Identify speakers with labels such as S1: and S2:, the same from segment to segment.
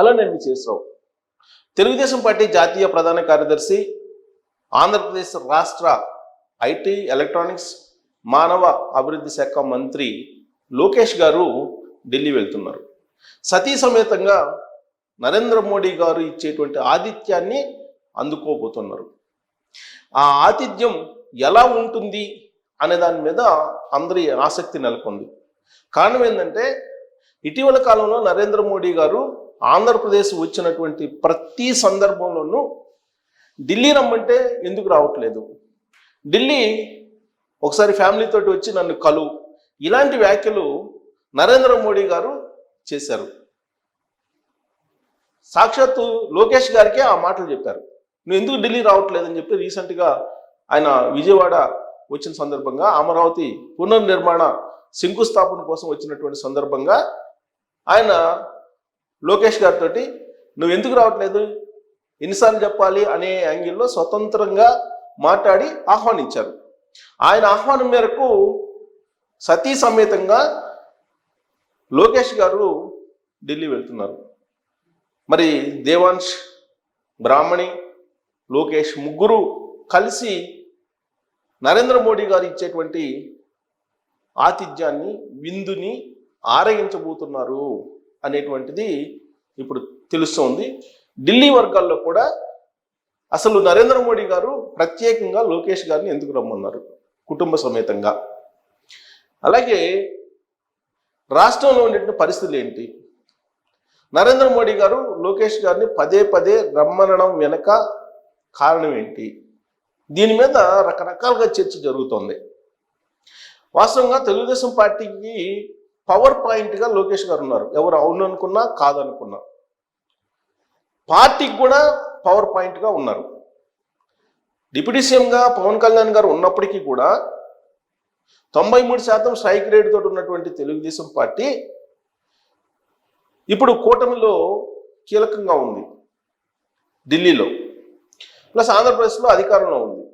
S1: Hello నేను మీ చేసరావు. Telugu Desam party జాతీయ ప్రధాన కార్యదర్శి ఆంధ్రప్రదేశ్ రాష్ట్ర ఐటీ ఎలక్ట్రానిక్స్ మానవ అభివృద్ధి శాఖ మంత్రి లోకేష్ గారు ఢిల్లీ వెళ్తున్నారు. సతీ సమేతంగా నరేంద్ర మోడీ గారు ఇచ్చేటువంటి ఆతిథ్యాన్ని అందుకోబోతున్నారు. ఆ ఆతిథ్యం ఎలా ఉంటుంది అనే దాని మీద అందరి ఆసక్తి నెలకొంది. కారణం ఏంటంటే ఇటీవల కాలంలో నరేంద్ర మోడీ గారు ఆంధ్రప్రదేశ్ వచ్చినటువంటి ప్రతి సందర్భంలోనూ ఢిల్లీ రమ్మంటే ఎందుకు రావట్లేదు? ఢిల్లీ ఒకసారి ఫ్యామిలీతో వచ్చి నన్ను కలు. ఇలాంటి వ్యాఖ్యలు నరేంద్ర మోడీ గారు చేశారు. సాక్షాత్తు లోకేష్ గారికే ఆ మాటలు చెప్పారు. నువ్వు ఎందుకు ఢిల్లీ రావట్లేదని చెప్పి రీసెంట్గా ఆయన విజయవాడ వచ్చిన సందర్భంగా అమరావతి పునర్నిర్మాణ శంకుస్థాపన కోసం వచ్చినటువంటి సందర్భంగా ఆయన లోకేష్ గారితో నువ్వు ఎందుకు రావట్లేదు? ఎన్నిసార్లు చెప్పాలి అనే యాంగిల్లో స్వతంత్రంగా మాట్లాడి ఆహ్వానించారు. ఆయన ఆహ్వానం మేరకు సతీ సమేతంగా లోకేష్ గారు ఢిల్లీ వెళ్తున్నారు. మరి దేవాంశ్ బ్రాహ్మణి లోకేష్ ముగ్గురు కలిసి నరేంద్ర మోడీ గారు ఇచ్చేటువంటి ఆతిథ్యాన్ని విందుని ఆరగించబోతున్నారు. అనేటువంటిది ఇప్పుడు తెలుస్తోంది. ఢిల్లీ వర్గాల్లో కూడా అసలు నరేంద్ర మోడీ గారు ప్రత్యేకంగా లోకేష్ గారిని ఎందుకు రమ్మన్నారు? కుటుంబ సమేతంగా. అలాగే రాష్ట్రంలో ఉండేటువంటి పరిస్థితులు ఏంటి? నరేంద్ర మోడీ గారు లోకేష్ గారిని పదే పదే రమ్మనడం వెనక కారణం ఏంటి? దీని మీద రకరకాలుగా చర్చ జరుగుతోంది. వాస్తవంగా తెలుగుదేశం పార్టీకి పవర్ పాయింట్గా లోకేష్ గారు ఉన్నారు. ఎవరు అవును అనుకున్నా కాదనుకున్నా. పార్టీకి కూడా పవర్ పాయింట్గా ఉన్నారు. డిప్యూటీ సీఎంగా పవన్ కళ్యాణ్ గారు ఉన్నప్పటికీ కూడా తొంభై మూడు శాతం స్ట్రైక్ రేట్ తోటి ఉన్నటువంటి తెలుగుదేశం పార్టీ ఇప్పుడు కూటమిలో కీలకంగా ఉంది. ఢిల్లీలో. ప్లస్ ఆంధ్రప్రదేశ్లో అధికారంలో ఉంది.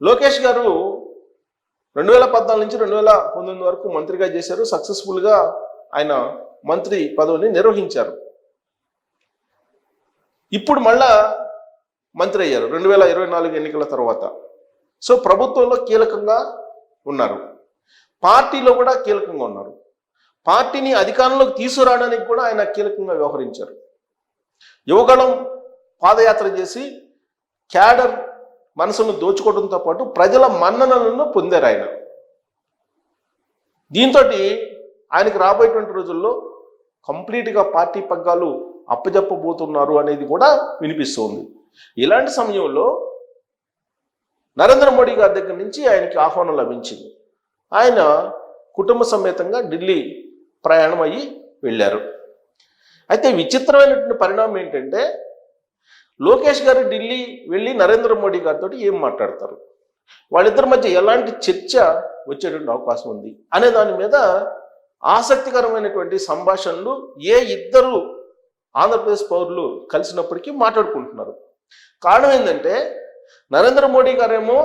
S1: లోకేష్ గారు రెండు వేల పద్నాలుగు నుంచి రెండు వేల పంతొమ్మిది వరకు మంత్రిగా చేశారు. సక్సెస్ఫుల్గా ఆయన మంత్రి పదవిని నిర్వహించారు. ఇప్పుడు మళ్ళా మంత్రి అయ్యారు రెండు వేల ఇరవై నాలుగు ఎన్నికల తర్వాత. సో ప్రభుత్వంలో కీలకంగా ఉన్నారు. పార్టీలో కూడా కీలకంగా ఉన్నారు. పార్టీని అధికారంలోకి తీసుకురావడానికి కూడా ఆయన కీలకంగా వ్యవహరించారు. యువగళం పాదయాత్ర చేసి క్యాడర్ మనసును దోచుకోవడంతో పాటు ప్రజల మన్ననలను పొందారు ఆయన. దీంతో ఆయనకు రాబోయేటువంటి రోజుల్లో కంప్లీట్గా పార్టీ పగ్గాలు అప్పజెప్పబోతున్నారు అనేది కూడా వినిపిస్తుంది. ఇలాంటి సమయంలో నరేంద్ర మోడీ గారి దగ్గర నుంచి ఆయనకి ఆహ్వానం లభించింది. ఆయన కుటుంబ సమేతంగా ఢిల్లీ ప్రయాణం అయ్యి వెళ్ళారు. అయితే విచిత్రమైనటువంటి పరిణామం ఏంటంటే లోకేష్ గారు ఢిల్లీ వెళ్ళి నరేంద్ర మోడీ గారితో ఏం మాట్లాడతారు? వాళ్ళిద్దరి మధ్య ఎలాంటి చర్చ వచ్చేటువంటి అవకాశం ఉంది? అనే దాని మీద ఆసక్తికరమైనటువంటి సంభాషణలు ఏ ఇద్దరు ఆంధ్రప్రదేశ్ పౌరులు కలిసినప్పటికీ మాట్లాడుకుంటున్నారు. కారణం ఏంటంటే నరేంద్ర మోడీ గారేమో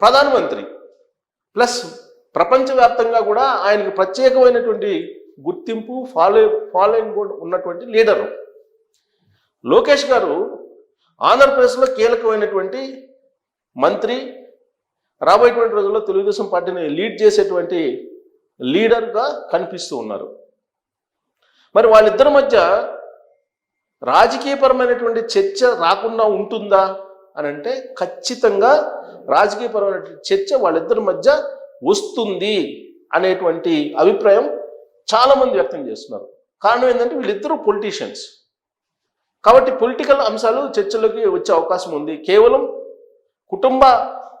S1: ప్రధానమంత్రి ప్లస్ ప్రపంచవ్యాప్తంగా కూడా ఆయనకు ప్రత్యేకమైనటువంటి గుర్తింపు ఫాలో ఫాలోయింగ్ ఉన్నటువంటి లీడరు. లోకేష్ గారు ఆంధ్రప్రదేశ్లో కీలకమైనటువంటి మంత్రి. రాబోయేటువంటి రోజుల్లో తెలుగుదేశం పార్టీని లీడ్ చేసేటువంటి లీడర్గా కనిపిస్తూ ఉన్నారు. మరి వాళ్ళిద్దరి మధ్య రాజకీయపరమైనటువంటి చర్చ రాకుండా ఉంటుందా అని అంటే ఖచ్చితంగా రాజకీయపరమైనటువంటి చర్చ వాళ్ళిద్దరి మధ్య వస్తుంది అనేటువంటి అభిప్రాయం చాలామంది వ్యక్తం చేస్తున్నారు. కారణం ఏంటంటే వీళ్ళిద్దరూ పొలిటీషియన్స్ కాబట్టి పొలిటికల్ అంశాలు చర్చలోకి వచ్చే అవకాశం ఉంది. కేవలం కుటుంబ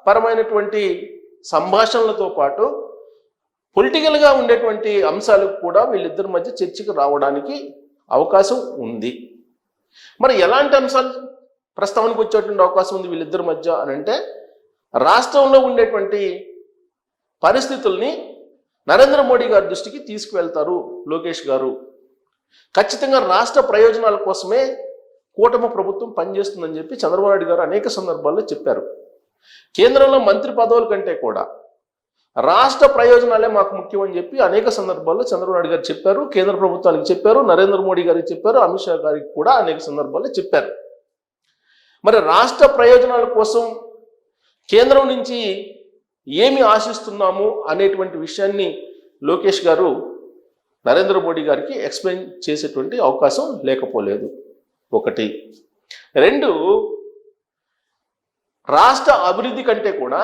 S1: పరమైనటువంటి సంభాషణలతో పాటు పొలిటికల్గా ఉండేటువంటి అంశాలు కూడా వీళ్ళిద్దరి మధ్య చర్చకు రావడానికి అవకాశం ఉంది. మరి ఎలాంటి అంశాలు ప్రస్తావనకు వచ్చేటువంటి అవకాశం ఉంది వీళ్ళిద్దరి మధ్య అని అంటే రాష్ట్రంలో ఉండేటువంటి పరిస్థితుల్ని నరేంద్ర మోడీ గారి దృష్టికి తీసుకువెళ్తారు లోకేష్ గారు. ఖచ్చితంగా రాష్ట్ర ప్రయోజనాల కోసమే కూటమి ప్రభుత్వం పనిచేస్తుందని చెప్పి చంద్రబాబు నాయుడు గారు అనేక సందర్భాల్లో చెప్పారు. కేంద్రంలో మంత్రి పదవుల కంటే కూడా రాష్ట్ర ప్రయోజనాలే మాకు ముఖ్యం అని చెప్పి అనేక సందర్భాల్లో చంద్రబాబు నాయుడు గారు చెప్పారు కేంద్ర ప్రభుత్వానికి చెప్పారు నరేంద్ర మోడీ గారికి చెప్పారు అమిత్ షా గారికి కూడా అనేక సందర్భాల్లో చెప్పారు. మరి రాష్ట్ర ప్రయోజనాల కోసం కేంద్రం నుంచి ఏమి ఆశిస్తున్నాము అనేటువంటి విషయాన్ని లోకేష్ గారు నరేంద్ర మోడీ గారికి ఎక్స్ప్లెయిన్ చేసేటువంటి అవకాశం లేకపోలేదు. ఒకటి. రెండు రాష్ట్ర అభివృద్ధి కంటే కూడా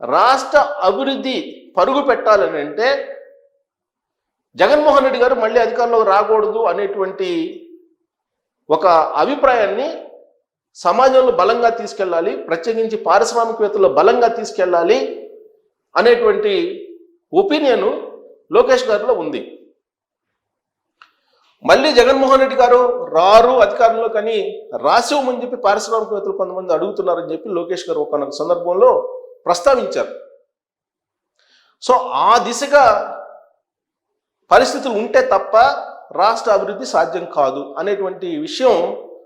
S1: రాష్ట్ర అభివృద్ధి పరుగు పెట్టాలని అంటే జగన్మోహన్ రెడ్డి గారు మళ్ళీ అధికారంలోకి రాకూడదు అనేటువంటి ఒక అభిప్రాయాన్ని సమాజంలో బలంగా తీసుకెళ్ళాలి ప్రత్యేకించి పారిశ్రామికవేత్తలు బలంగా తీసుకెళ్ళాలి అనేటువంటి ఒపీనియన్ లోకేష్ గారిలో ఉంది. మళ్ళీ జగన్మోహన్ రెడ్డి గారు రారు అధికారంలో కానీ రాసివ్వమని చెప్పి పారిశ్రామికవేత్తలు కొంతమంది అడుగుతున్నారని చెప్పి లోకేష్ గారు ఒక సందర్భంలో ప్రస్తావించారు. సో ఆ దిశగా పరిస్థితులు ఉంటే తప్ప రాష్ట్ర అభివృద్ధి సాధ్యం కాదు అనేటువంటి విషయం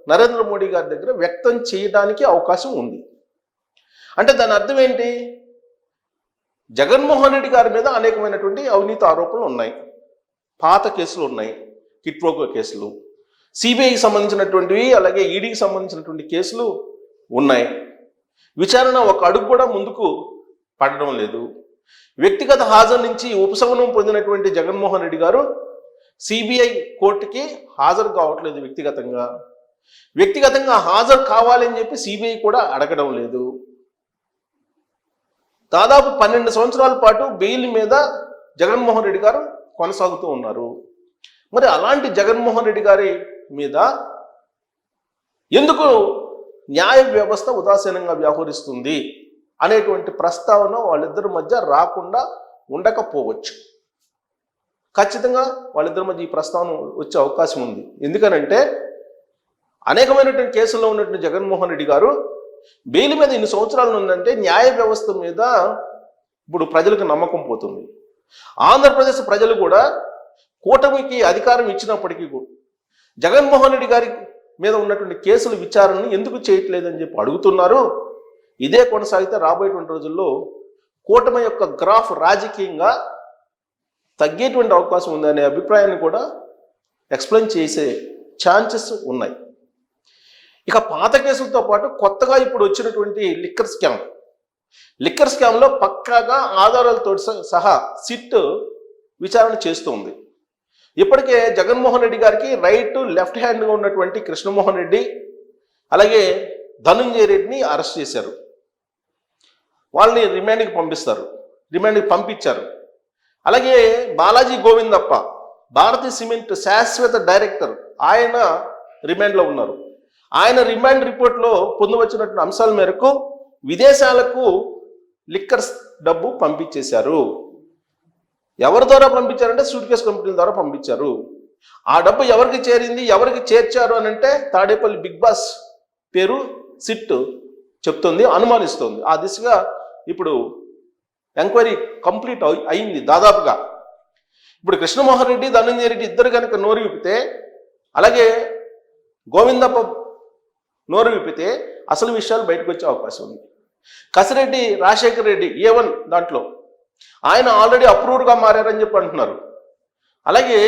S1: నరేంద్ర మోడీ గారి దగ్గర వ్యక్తం చేయడానికి అవకాశం ఉంది. అంటే దాని అర్థం ఏంటి? జగన్మోహన్ రెడ్డి గారి మీద అనేకమైనటువంటి అవినీతి ఆరోపణలు ఉన్నాయి. పాత కేసులు ఉన్నాయి. కిట్ప్రోకో కేసులు. సిబిఐకి సంబంధించినటువంటివి అలాగే ఈడీకి సంబంధించినటువంటి కేసులు ఉన్నాయి. విచారణ ఒక అడుగు కూడా ముందుకు పడడం లేదు. వ్యక్తిగత హాజరు నుంచి ఉపశమనం పొందినటువంటి జగన్మోహన్ రెడ్డి గారు సిబిఐ కోర్టుకి హాజరు కావట్లేదు వ్యక్తిగతంగా. వ్యక్తిగతంగా హాజరు కావాలని చెప్పి సిబిఐ కూడా అడగడం లేదు. దాదాపు పన్నెండు సంవత్సరాల పాటు బెయిల్ మీద జగన్మోహన్ రెడ్డి గారు కొనసాగుతూ ఉన్నారు. మరి అలాంటి జగన్మోహన్ రెడ్డి గారి మీద ఎందుకు న్యాయ వ్యవస్థ ఉదాసీనంగా వ్యవహరిస్తుంది అనేటువంటి ప్రస్తావన వాళ్ళిద్దరి మధ్య రాకుండా ఉండకపోవచ్చు. ఖచ్చితంగా వాళ్ళిద్దరి మధ్య ఈ ప్రస్తావన వచ్చే అవకాశం ఉంది. ఎందుకనంటే అనేకమైనటువంటి కేసుల్లో ఉన్నటువంటి జగన్మోహన్ రెడ్డి గారు బెయిల్ మీద ఇన్ని సంవత్సరాలు ఉందంటే న్యాయ వ్యవస్థ మీద ఇప్పుడు ప్రజలకు నమ్మకం పోతుంది. ఆంధ్రప్రదేశ్ ప్రజలు కూడా కూటమికి అధికారం ఇచ్చినప్పటికీ కూడా జగన్మోహన్ రెడ్డి గారి మీద ఉన్నటువంటి కేసుల విచారణను ఎందుకు చేయట్లేదని చెప్పి అడుగుతున్నారు. ఇదే కొనసాగితే రాబోయేటువంటి రోజుల్లో కూటమి యొక్క గ్రాఫ్ రాజకీయంగా తగ్గేటువంటి అవకాశం ఉందనే అభిప్రాయాన్ని కూడా ఎక్స్ప్లెయిన్ చేసే ఛాన్సెస్ ఉన్నాయి. ఇక పాత కేసులతో పాటు కొత్తగా ఇప్పుడు వచ్చినటువంటి లిక్కర్ స్కామ్. లిక్కర్ స్కామ్లో పక్కాగా ఆధారాలతో సహా సిట్ విచారణ చేస్తుంది. ఇప్పటికే జగన్మోహన్ రెడ్డి గారికి రైట్ లెఫ్ట్ హ్యాండ్గా ఉన్నటువంటి కృష్ణమోహన్ రెడ్డి అలాగే ధనుంజయ రెడ్డిని అరెస్ట్ చేశారు. వాళ్ళని రిమాండ్కి పంపిస్తారు. రిమాండ్కి పంపించారు. అలాగే బాలాజీ గోవిందప్ప భారతీయ సిమెంట్ శాశ్వత డైరెక్టర్ ఆయన రిమాండ్లో ఉన్నారు. ఆయన రిమాండ్ రిపోర్ట్లో పొందువచ్చినటువంటి అంశాల మేరకు విదేశాలకు లిక్కర్స్ డబ్బు పంపించేశారు. ఎవరి ద్వారా పంపించారంటే సూట్ కేసు కంపెనీల ద్వారా పంపించారు. ఆ డబ్బు ఎవరికి చేరింది ఎవరికి చేర్చారు అని అంటే తాడేపల్లి బిగ్ బాస్ పేరు సిట్ చెప్తుంది అనుమానిస్తుంది. ఆ దిశగా ఇప్పుడు ఎంక్వైరీ కంప్లీట్ అయింది దాదాపుగా. ఇప్పుడు కృష్ణమోహన్ రెడ్డి ధనంజయ రెడ్డి ఇద్దరు కనుక నోరు విప్పితే అలాగే గోవిందప్ప నోరు విప్పితే అసలు విషయాలు బయటకు వచ్చే అవకాశం ఉంది. కసిరెడ్డి రాజశేఖర్ రెడ్డి ఏ వన్ దాంట్లో ఆయన ఆల్రెడీ అప్రూవ్డ్గా మారారని చెప్పి అంటున్నారు. అలాగే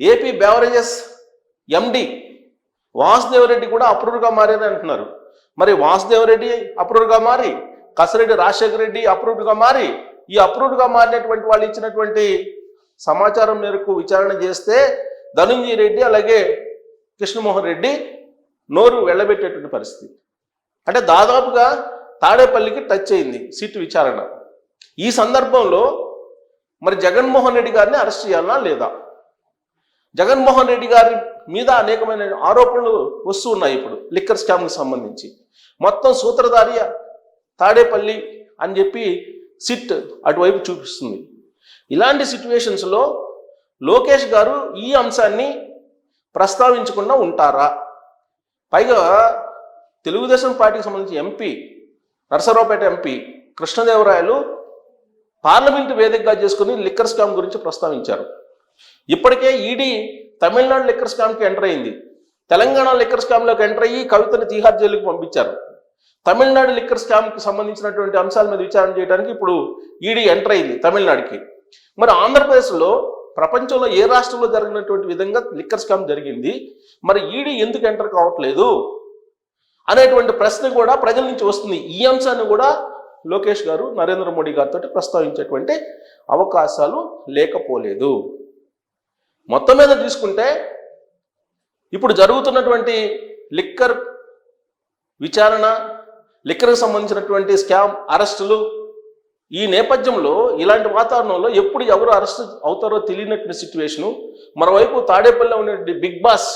S1: ఏపీ బెవరేజెస్ ఎండి వాసుదేవరెడ్డి కూడా అప్రూవ్డ్గా మారారని అంటున్నారు. మరి వాసుదేవరెడ్డి అప్రూవ్డ్గా మారి కసిరెడ్డి రాజశేఖర రెడ్డి అప్రూవ్డ్గా మారి ఈ అప్రూవ్డ్గా మారినటువంటి వాళ్ళు ఇచ్చినటువంటి సమాచారం మేరకు విచారణ చేస్తే ధనుంజయ రెడ్డి అలాగే కృష్ణమోహన్ రెడ్డి నోరు వెళ్ళబెట్టేటువంటి పరిస్థితి. అంటే దాదాపుగా తాడేపల్లికి టచ్ అయింది సీటు విచారణ. ఈ సందర్భంలో మరి జగన్మోహన్ రెడ్డి గారిని అరెస్ట్ చేయాలా లేదా? జగన్మోహన్ రెడ్డి గారి మీద అనేకమైన ఆరోపణలు వస్తూ ఉన్నాయి ఇప్పుడు లిక్కర్ స్కామ్కి సంబంధించి. మొత్తం సూత్రధారి తాడేపల్లి అని చెప్పి సిట్ అటువైపు చూపిస్తుంది. ఇలాంటి సిచ్యువేషన్స్లో లోకేష్ గారు ఈ అంశాన్ని ప్రస్తావించకుండా ఉంటారా? పైగా తెలుగుదేశం పార్టీకి సంబంధించి MP Narasaraopet MP Krishnadevarayalu parliament వేదికగా చేసుకుని లిక్కర్ స్కామ్ గురించి ప్రస్తావించారు. ఇప్పటికే ఈడీ తమిళనాడు లిక్కర్ స్కామ్కి ఎంటర్ అయింది. తెలంగాణ లిక్కర్ స్కామ్లోకి ఎంటర్ అయ్యి కవితను తీహార్ జైలుకి పంపించారు. తమిళనాడు లిక్కర్ స్కామ్కి సంబంధించినటువంటి అంశాల మీద విచారణ చేయడానికి ఇప్పుడు ఈడీ ఎంటర్ అయింది తమిళనాడుకి. మరి ఆంధ్రప్రదేశ్లో ప్రపంచంలో ఏ రాష్ట్రంలో జరిగినటువంటి విధంగా లిక్కర్ స్కామ్ జరిగింది? మరి ఈడీ ఎందుకు ఎంటర్ కావట్లేదు? అనేటువంటి ప్రశ్న కూడా ప్రజల నుంచి వస్తుంది. ఈ అంశాన్ని కూడా లోకేష్ గారు నరేంద్ర మోడీ గారితో ప్రస్తావించేటువంటి అవకాశాలు లేకపోలేదు. మొత్తం మీద తీసుకుంటే ఇప్పుడు జరుగుతున్నటువంటి లిక్కర్ విచారణ లిక్కర్కి సంబంధించినటువంటి స్కామ్ అరెస్టులు ఈ నేపథ్యంలో ఇలాంటి వాతావరణంలో ఎప్పుడు ఎవరు అరెస్ట్ అవుతారో తెలియనటువంటి సిచ్యువేషను మరోవైపు తాడేపల్లిలో ఉన్నటువంటి బిగ్ బాస్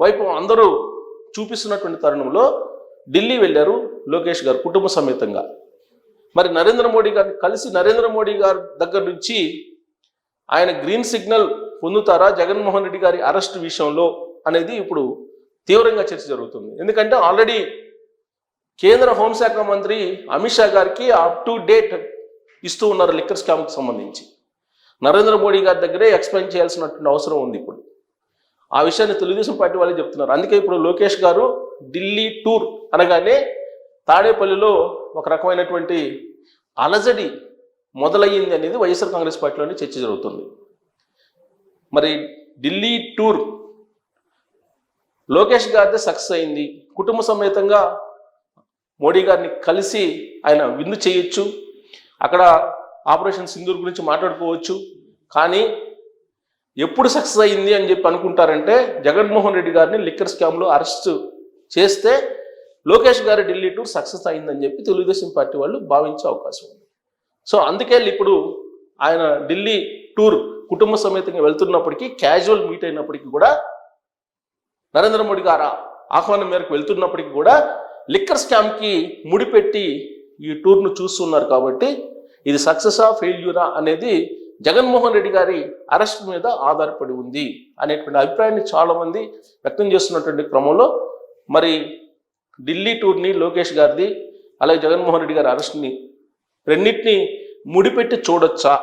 S1: వైపు అందరూ చూపిస్తున్నటువంటి తరుణంలో ఢిల్లీ వెళ్ళారు లోకేష్ గారు కుటుంబ సమేతంగా. మరి నరేంద్ర మోడీ గారిని కలిసి నరేంద్ర మోడీ గారి దగ్గర నుంచి ఆయన గ్రీన్ సిగ్నల్ పొందుతారా? జగన్మోహన్ రెడ్డి గారి అరెస్ట్ విషయంలో అనేది ఇప్పుడు తీవ్రంగా చర్చ జరుగుతుంది. ఎందుకంటే ఆల్రెడీ కేంద్ర హోంశాఖ మంత్రి అమిత్ షా గారికి అప్ టు డేట్ ఇస్తూ ఉన్నారు లిక్కర్ స్కామ్కి సంబంధించి. నరేంద్ర మోడీ గారి దగ్గరే ఎక్స్ప్లెయిన్ చేయాల్సినటువంటి అవసరం ఉంది ఇప్పుడు. ఆ విషయాన్ని తెలుగుదేశం పార్టీ వాళ్ళే చెప్తున్నారు. అందుకే ఇప్పుడు లోకేష్ గారు ఢిల్లీ టూర్ అనగానే తాడేపల్లిలో ఒక రకమైనటువంటి అలజడి మొదలయ్యింది అనేది వైఎస్ఆర్ కాంగ్రెస్ పార్టీలోనే చర్చ జరుగుతుంది. మరి ఢిల్లీ టూర్ లోకేష్ గారిదే సక్సెస్ అయింది. కుటుంబ సమేతంగా మోడీ గారిని కలిసి ఆయన విందు చేయొచ్చు. అక్కడ ఆపరేషన్ సింధూర్ గురించి మాట్లాడుకోవచ్చు. కానీ ఎప్పుడు సక్సెస్ అయింది అని చెప్పి అనుకుంటారంటే జగన్మోహన్ రెడ్డి గారిని లిక్కర్ స్కామ్లో అరెస్ట్ చేస్తే లోకేష్ గారి ఢిల్లీ టూర్ సక్సెస్ అయిందని చెప్పి తెలుగుదేశం పార్టీ వాళ్ళు భావించే అవకాశం ఉంది. సో అందుకే ఇప్పుడు ఆయన ఢిల్లీ టూర్ కుటుంబ సమేతంగా వెళ్తున్నప్పటికీ క్యాజువల్ మీట్ అయినప్పటికీ కూడా నరేంద్ర మోడీ గారు ఆహ్వానం మేరకు వెళ్తున్నప్పటికీ కూడా లిక్కర్ స్కామ్కి ముడిపెట్టి ఈ టూర్ను చూస్తున్నారు కాబట్టి ఇది సక్సెసా ఫెయిల్యూరా అనేది జగన్మోహన్ రెడ్డి గారి అరెస్ట్ మీద ఆధారపడి ఉంది అనేటువంటి అభిప్రాయాన్ని చాలామంది వ్యక్తం చేస్తున్నటువంటి క్రమంలో మరి ఢిల్లీ టూర్ని లోకేష్ గారిది అలాగే జగన్మోహన్ రెడ్డి గారి అరెస్ట్ని రెండింటిని ముడిపెట్టి చూడొచ్చా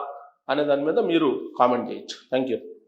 S1: అనే దాని మీద మీరు కామెంట్ చేయొచ్చు. Thank you